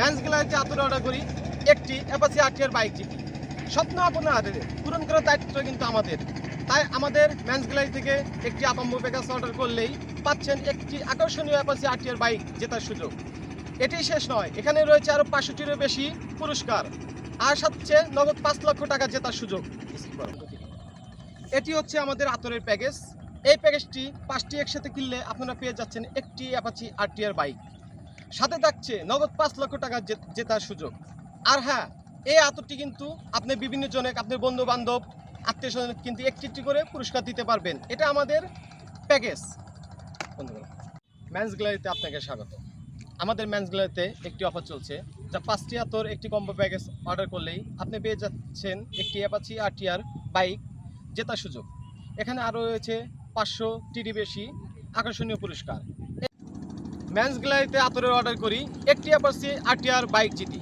Men's গ্যালারিতে আতুর order করি, একটি অ্যাপাচি আরটিআর বাইক জিতি স্বপ্ন আপনার পূরণ করার দায়িত্ব কিন্তু আমাদের। তাই আমাদের ম্যান্স গ্যালারি থেকে একটি আপাম্ব প্যাকেজ অর্ডার করলেই পাচ্ছেন একটি আকর্ষণীয় অ্যাপাচি আরটিআর বাইক জেতার সুযোগ। এটি শেষ নয়, এখানে রয়েছে আরও পাঁচশোটিরও বেশি পুরস্কার। আর সাথে নগদ পাঁচ লক্ষ টাকা জেতার সুযোগ। এটি হচ্ছে আমাদের আতরের প্যাকেজ এই প্যাকেজটি পাঁচটি একসাথে কিনলে আপনারা পেয়ে যাচ্ছেন একটি অ্যাপাচি আরটিআর বাইক সাথে থাকছে নগদ পাঁচ লক্ষ টাকা জেতার সুযোগ। আর হ্যাঁ এই আতরটি কিন্তু আপনি বিভিন্ন জনে আপনার বন্ধু বান্ধব আত্মীয় স্বজন কিন্তু একটি একটি করে পুরস্কার দিতে পারবেন। এটা আমাদের প্যাকেজ। ম্যান্স গ্যালারিতে আপনাকে স্বাগত। আমাদের ম্যান্স গ্যালারিতে একটি অফার চলছে, যা পাঁচটি আতর, একটি কম্বো প্যাকেজ অর্ডার করলেই আপনি পেয়ে যাচ্ছেন একটি অ্যাপাচি আরটিআর বাইক জেতার সুযোগ। এখানে আরও রয়েছে পাঁচশো টিডি বেশি আকর্ষণীয় পুরস্কার। ম্যান্স গ্যালারিতে আতরের অর্ডার করি একটি আপাসি আটিয়ার বাইক জিতি।